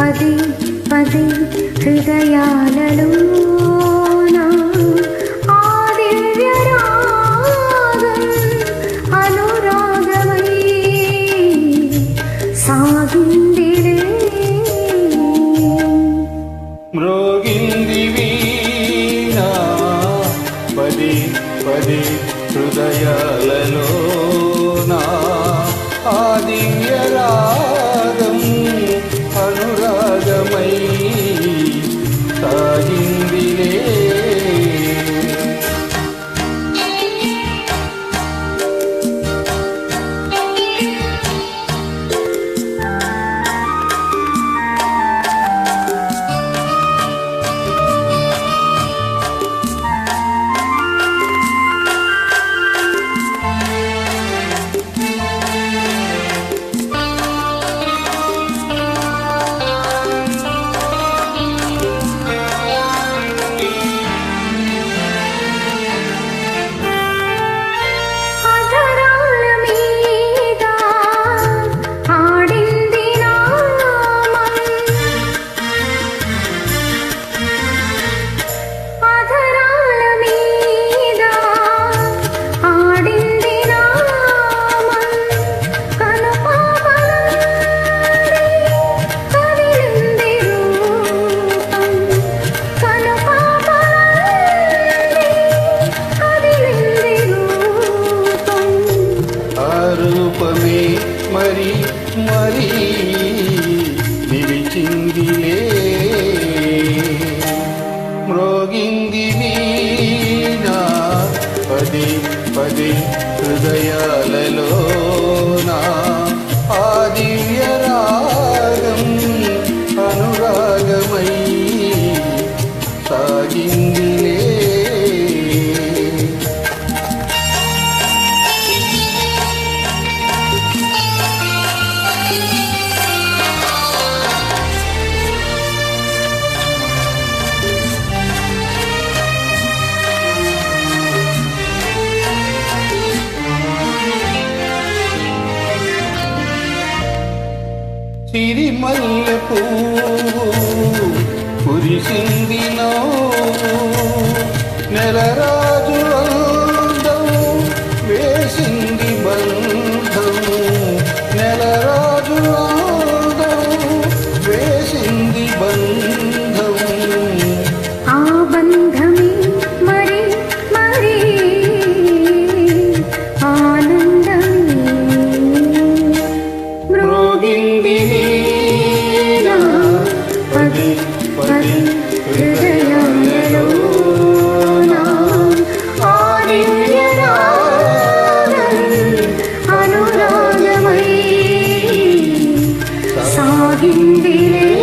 పది హృదయాలలో మ్రోగింది వీణా పది పది హృదయాలలో నా Lord, you మరి మరి నిలిచిందిలే మ్రోగింది నీనా పది పది హృదయాలలో నా సిరిమల్లె పువ్వు కురిసింది నెలరాజు అందం Hindi.